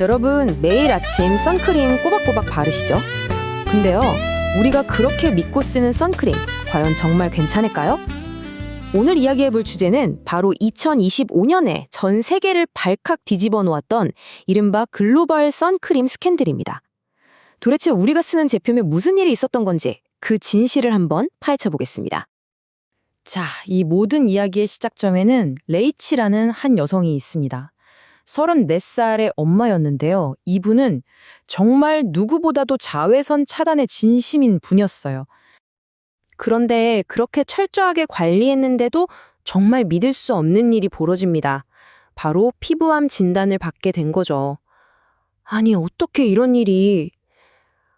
여러분 매일 아침 선크림 꼬박꼬박 바르시죠? 근데요, 우리가 그렇게 믿고 쓰는 선크림 과연 정말 괜찮을까요? 오늘 이야기해 볼 주제는 바로 2025년에 전 세계를 발칵 뒤집어 놓았던 이른바 글로벌 선크림 스캔들입니다. 도대체 우리가 쓰는 제품에 무슨 일이 있었던 건지 그 진실을 한번 파헤쳐 보겠습니다. 자, 이 모든 이야기의 시작점에는 레이치라는 한 여성이 있습니다. 34살의 엄마였는데요. 이분은 정말 누구보다도 자외선 차단에 진심인 분이었어요. 그런데 그렇게 철저하게 관리했는데도 정말 믿을 수 없는 일이 벌어집니다. 바로 피부암 진단을 받게 된 거죠. 아니, 어떻게 이런 일이.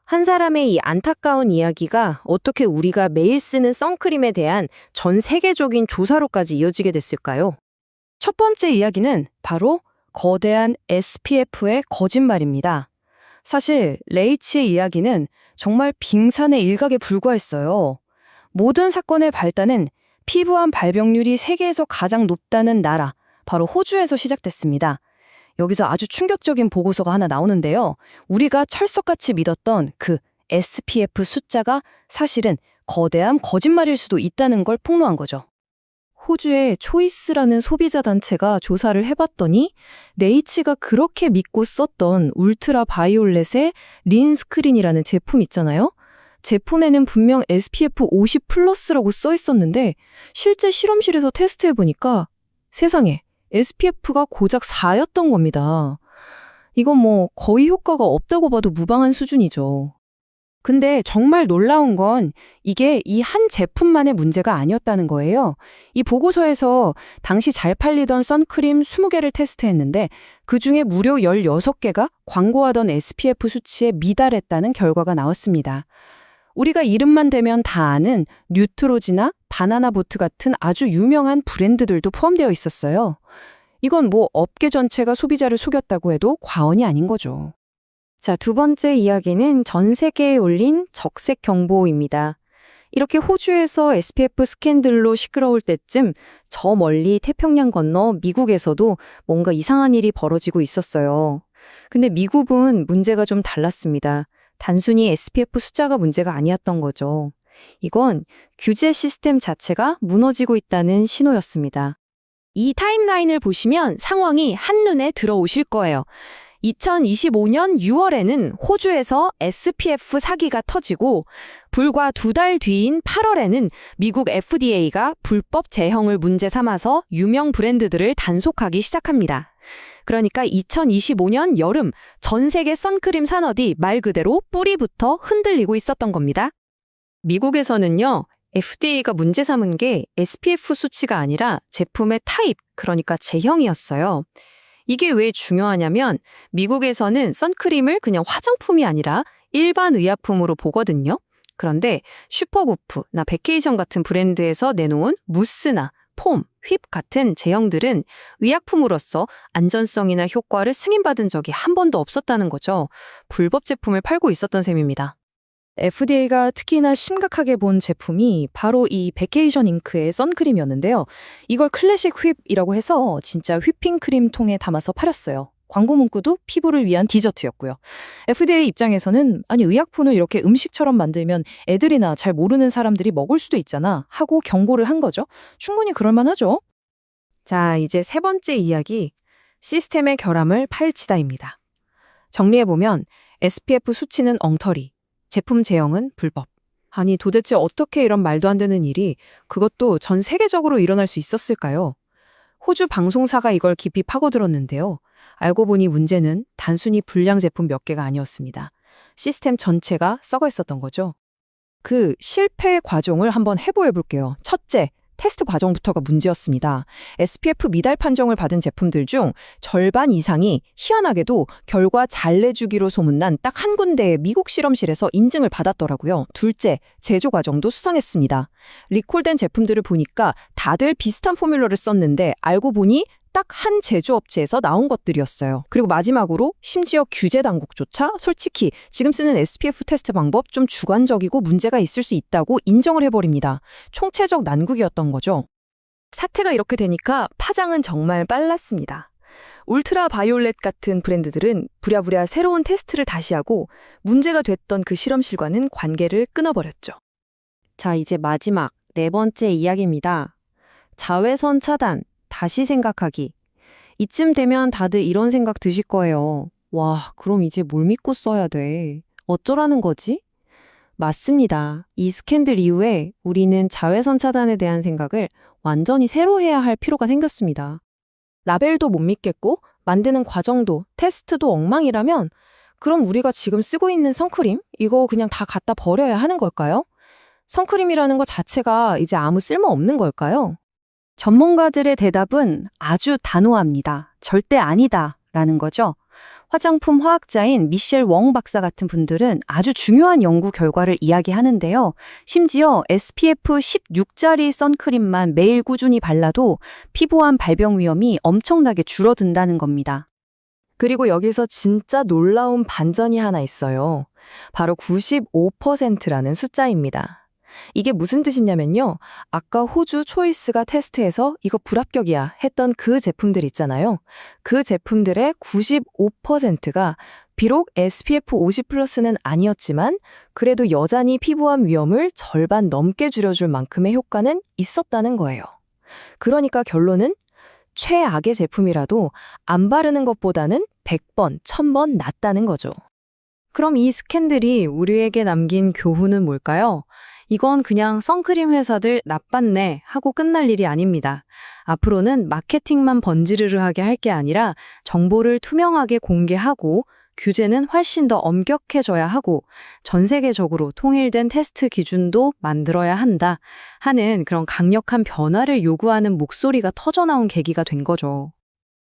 한 사람의 이 안타까운 이야기가 어떻게 우리가 매일 쓰는 선크림에 대한 전 세계적인 조사로까지 이어지게 됐을까요? 첫 번째 이야기는 바로 거대한 SPF의 거짓말입니다. 사실 레이치의 이야기는 정말 빙산의 일각에 불과했어요. 모든 사건의 발단은 피부암 발병률이 세계에서 가장 높다는 나라, 바로 호주에서 시작됐습니다. 여기서 아주 충격적인 보고서가 하나 나오는데요. 우리가 철석같이 믿었던 그 SPF 숫자가 사실은 거대한 거짓말일 수도 있다는 걸 폭로한 거죠. 호주의 초이스라는 소비자 단체가 조사를 해봤더니 네이치가 그렇게 믿고 썼던 울트라 바이올렛의 린 스크린이라는 제품 있잖아요. 제품에는 분명 SPF 50 플러스라고 써 있었는데 실제 실험실에서 테스트해 보니까 세상에 SPF가 고작 4였던 겁니다. 이건 뭐 거의 효과가 없다고 봐도 무방한 수준이죠. 근데 정말 놀라운 건 이게 이 한 제품만의 문제가 아니었다는 거예요. 이 보고서에서 당시 잘 팔리던 선크림 20개를 테스트했는데 그 중에 무려 16개가 광고하던 SPF 수치에 미달했다는 결과가 나왔습니다. 우리가 이름만 대면 다 아는 뉴트로지나 바나나 보트 같은 아주 유명한 브랜드들도 포함되어 있었어요. 이건 뭐 업계 전체가 소비자를 속였다고 해도 과언이 아닌 거죠. 자, 두 번째 이야기는 전 세계에 올린 적색 경보입니다. 이렇게 호주에서 SPF 스캔들로 시끄러울 때쯤 저 멀리 태평양 건너 미국에서도 뭔가 이상한 일이 벌어지고 있었어요. 근데 미국은 문제가 좀 달랐습니다. 단순히 SPF 숫자가 문제가 아니었던 거죠. 이건 규제 시스템 자체가 무너지고 있다는 신호였습니다. 이 타임라인을 보시면 상황이 한눈에 들어오실 거예요. 2025년 6월에는 호주에서 SPF 사기가 터지고 불과 두 달 뒤인 8월에는 미국 FDA가 불법 제형을 문제 삼아서 유명 브랜드들을 단속하기 시작합니다. 그러니까 2025년 여름 전 세계 선크림 산업이 말 그대로 뿌리부터 흔들리고 있었던 겁니다. 미국에서는요, FDA가 문제 삼은 게 SPF 수치가 아니라 제품의 타입, 그러니까 제형이었어요. 이게 왜 중요하냐면 미국에서는 선크림을 그냥 화장품이 아니라 일반 의약품으로 보거든요. 그런데 슈퍼구프나 베케이션 같은 브랜드에서 내놓은 무스나 폼, 휩 같은 제형들은 의약품으로서 안전성이나 효과를 승인받은 적이 한 번도 없었다는 거죠. 불법 제품을 팔고 있었던 셈입니다. FDA가 특히나 심각하게 본 제품이 바로 이 베케이션 잉크의 선크림이었는데요. 이걸 클래식 휩이라고 해서 진짜 휘핑 크림 통에 담아서 팔았어요. 광고 문구도 피부를 위한 디저트였고요. FDA 입장에서는 아니 의약품을 이렇게 음식처럼 만들면 애들이나 잘 모르는 사람들이 먹을 수도 있잖아 하고 경고를 한 거죠. 충분히 그럴 만하죠. 자, 이제 세 번째 이야기 시스템의 결함을 파헤치다입니다. 정리해 보면 SPF 수치는 엉터리, 제품 제형은 불법. 아니 도대체 어떻게 이런 말도 안 되는 일이 그것도 전 세계적으로 일어날 수 있었을까요? 호주 방송사가 이걸 깊이 파고들었는데요. 알고 보니 문제는 단순히 불량 제품 몇 개가 아니었습니다. 시스템 전체가 썩어 있었던 거죠. 그 실패의 과정을 한번 해보해 볼게요. 첫째, 테스트 과정부터가 문제였습니다. SPF 미달 판정을 받은 제품들 중 절반 이상이 희한하게도 결과 잘 내주기로 소문난 딱 한 군데의 미국 실험실에서 인증을 받았더라고요. 둘째, 제조 과정도 수상했습니다. 리콜된 제품들을 보니까 다들 비슷한 포뮬러를 썼는데 알고 보니 딱 한 제조업체에서 나온 것들이었어요. 그리고 마지막으로 심지어 규제 당국조차 솔직히 지금 쓰는 SPF 테스트 방법 좀 주관적이고 문제가 있을 수 있다고 인정을 해버립니다. 총체적 난국이었던 거죠. 사태가 이렇게 되니까 파장은 정말 빨랐습니다. 울트라 바이올렛 같은 브랜드들은 부랴부랴 새로운 테스트를 다시 하고 문제가 됐던 그 실험실과는 관계를 끊어버렸죠. 자, 이제 마지막 네 번째 이야기입니다. 자외선 차단, 다시 생각하기. 이쯤 되면 다들 이런 생각 드실 거예요. 와, 그럼 이제 뭘 믿고 써야 돼? 어쩌라는 거지? 맞습니다. 이 스캔들 이후에 우리는 자외선 차단에 대한 생각을 완전히 새로 해야 할 필요가 생겼습니다. 라벨도 못 믿겠고 만드는 과정도 테스트도 엉망이라면 그럼 우리가 지금 쓰고 있는 선크림 이거 그냥 다 갖다 버려야 하는 걸까요? 선크림이라는 것 자체가 이제 아무 쓸모 없는 걸까요? 전문가들의 대답은 아주 단호합니다. 절대 아니다. 라는 거죠. 화장품 화학자인 미셸 웡 박사 같은 분들은 아주 중요한 연구 결과를 이야기하는데요. 심지어 SPF 16짜리 선크림만 매일 꾸준히 발라도 피부암 발병 위험이 엄청나게 줄어든다는 겁니다. 그리고 여기서 진짜 놀라운 반전이 하나 있어요. 바로 95%라는 숫자입니다. 이게 무슨 뜻이냐면요. 아까 호주 초이스가 테스트해서 이거 불합격이야 했던 그 제품들 있잖아요. 그 제품들의 95%가 비록 SPF 50 플러스는 아니었지만 그래도 여전히 피부암 위험을 절반 넘게 줄여줄 만큼의 효과는 있었다는 거예요. 그러니까 결론은 최악의 제품이라도 안 바르는 것보다는 100번, 1000번 낫다는 거죠. 그럼 이 스캔들이 우리에게 남긴 교훈은 뭘까요? 이건 그냥 선크림 회사들 나빴네 하고 끝날 일이 아닙니다. 앞으로는 마케팅만 번지르르하게 할 게 아니라 정보를 투명하게 공개하고 규제는 훨씬 더 엄격해져야 하고 전 세계적으로 통일된 테스트 기준도 만들어야 한다 하는 그런 강력한 변화를 요구하는 목소리가 터져나온 계기가 된 거죠.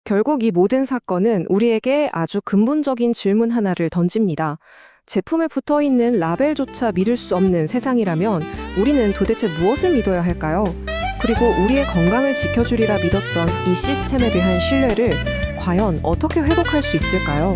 결국 이 모든 사건은 우리에게 아주 근본적인 질문 하나를 던집니다. 제품에 붙어 있는 라벨조차 믿을 수 없는 세상이라면 우리는 도대체 무엇을 믿어야 할까요? 그리고 우리의 건강을 지켜주리라 믿었던 이 시스템에 대한 신뢰를 과연 어떻게 회복할 수 있을까요?